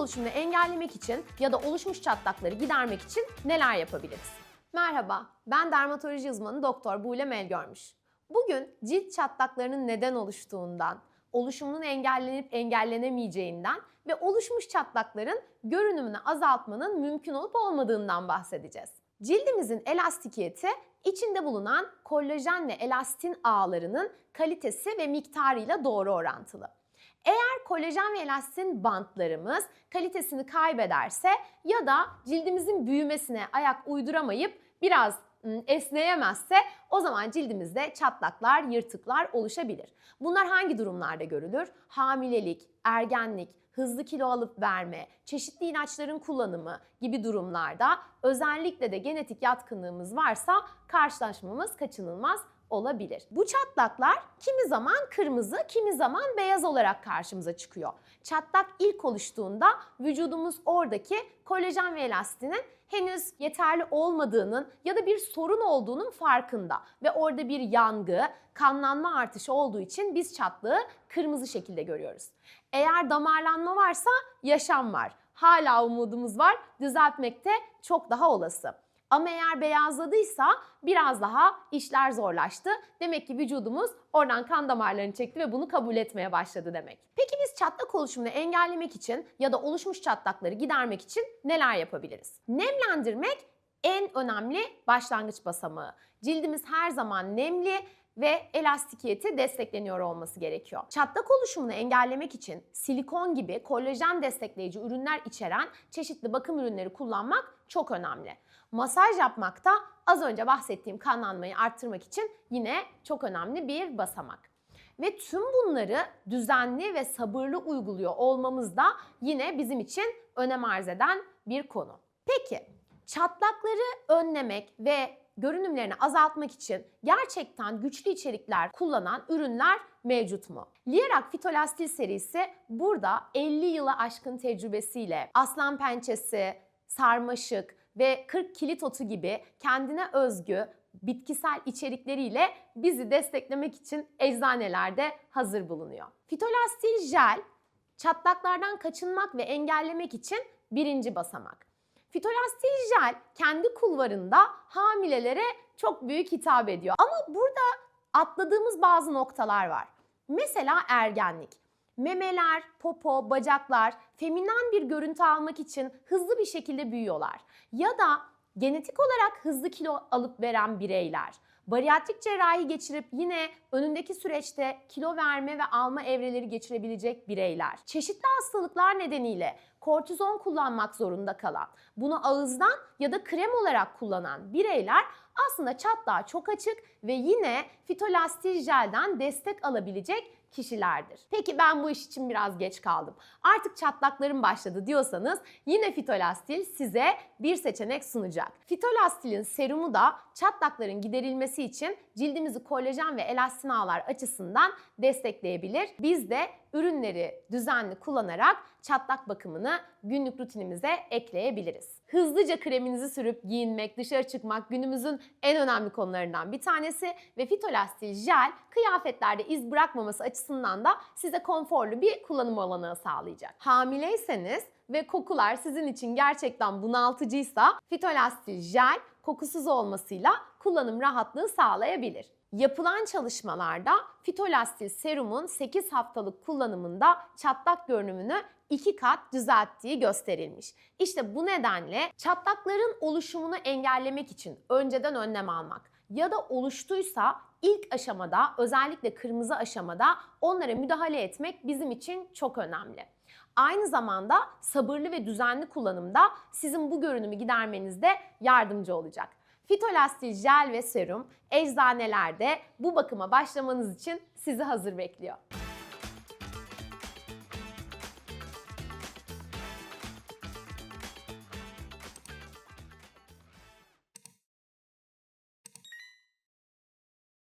oluşumunu engellemek için ya da oluşmuş çatlakları gidermek için neler yapabiliriz? Merhaba, ben dermatoloji uzmanı Doktor Buğle Melgörmüş. Bugün cilt çatlaklarının neden oluştuğundan, oluşumunun engellenip engellenemeyeceğinden ve oluşmuş çatlakların görünümünü azaltmanın mümkün olup olmadığından bahsedeceğiz. Cildimizin elastikiyeti içinde bulunan kollajen ve elastin ağlarının kalitesi ve miktarıyla doğru orantılı. Eğer kolajen ve elastin bantlarımız kalitesini kaybederse ya da cildimizin büyümesine ayak uyduramayıp biraz esneyemezse o zaman cildimizde çatlaklar, yırtıklar oluşabilir. Bunlar hangi durumlarda görülür? Hamilelik, ergenlik, hızlı kilo alıp verme, çeşitli ilaçların kullanımı gibi durumlarda özellikle de genetik yatkınlığımız varsa karşılaşmamız kaçınılmaz olabilir. Bu çatlaklar kimi zaman kırmızı, kimi zaman beyaz olarak karşımıza çıkıyor. Çatlak ilk oluştuğunda vücudumuz oradaki kolajen ve elastinin henüz yeterli olmadığının ya da bir sorun olduğunun farkında ve orada bir yangı, kanlanma artışı olduğu için biz çatlağı kırmızı şekilde görüyoruz. Eğer damarlanma varsa yaşam var. Hala umudumuz var. Düzeltmekte çok daha olası. Ama eğer beyazladıysa biraz daha işler zorlaştı. Demek ki vücudumuz oradan kan damarlarını çekti ve bunu kabul etmeye başladı demek. Peki biz çatlak oluşumunu engellemek için ya da oluşmuş çatlakları gidermek için neler yapabiliriz? Nemlendirmek en önemli başlangıç basamağı. Cildimiz her zaman nemli ve elastikiyeti destekleniyor olması gerekiyor. Çatlak oluşumunu engellemek için silikon gibi kolajen destekleyici ürünler içeren çeşitli bakım ürünleri kullanmak çok önemli. Masaj yapmak da az önce bahsettiğim kanlanmayı arttırmak için yine çok önemli bir basamak. Ve tüm bunları düzenli ve sabırlı uyguluyor olmamız da yine bizim için önem arz eden bir konu. Peki çatlakları önlemek ve görünümlerini azaltmak için gerçekten güçlü içerikler kullanan ürünler mevcut mu? Lierac Fitolastil serisi burada 50 yıla aşkın tecrübesiyle aslan pençesi, sarmaşık ve 40 kilit otu gibi kendine özgü bitkisel içerikleriyle bizi desteklemek için eczanelerde hazır bulunuyor. Fitolastil jel çatlaklardan kaçınmak ve engellemek için birinci basamak. Fitolastil jel kendi kulvarında hamilelere çok büyük hitap ediyor. Ama burada atladığımız bazı noktalar var. Mesela ergenlik. Memeler, popo, bacaklar feminen bir görüntü almak için hızlı bir şekilde büyüyorlar. Ya da genetik olarak hızlı kilo alıp veren bireyler, bariyatrik cerrahi geçirip yine önündeki süreçte kilo verme ve alma evreleri geçirebilecek bireyler, çeşitli hastalıklar nedeniyle kortizon kullanmak zorunda kalan, bunu ağızdan ya da krem olarak kullanan bireyler aslında çatlağı çok açık ve yine fitolastil jelden destek alabilecek kişilerdir. Peki ben bu iş için biraz geç kaldım. Artık çatlaklarım başladı diyorsanız yine Fitolastil size bir seçenek sunacak. Fitolastil'in serumu da çatlakların giderilmesi için cildimizi kolajen ve elastin ağlar açısından destekleyebilir. Biz de ürünleri düzenli kullanarak çatlak bakımını günlük rutinimize ekleyebiliriz. Hızlıca kreminizi sürüp giyinmek, dışarı çıkmak günümüzün en önemli konularından bir tanesi ve Fitolastil jel kıyafetlerde iz bırakmaması açısından da size konforlu bir kullanım olanağı sağlayacak. Hamileyseniz ve kokular sizin için gerçekten bunaltıcıysa Fitolastil jel kokusuz olmasıyla kullanım rahatlığı sağlayabilir. Yapılan çalışmalarda fitolastil serumun 8 haftalık kullanımında çatlak görünümünü 2 kat düzelttiği gösterilmiş. İşte bu nedenle çatlakların oluşumunu engellemek için önceden önlem almak ya da oluştuysa ilk aşamada özellikle kırmızı aşamada onlara müdahale etmek bizim için çok önemli. Aynı zamanda sabırlı ve düzenli kullanımda sizin bu görünümü gidermenizde yardımcı olacak. Fitolastil jel ve serum eczanelerde bu bakıma başlamanız için sizi hazır bekliyor.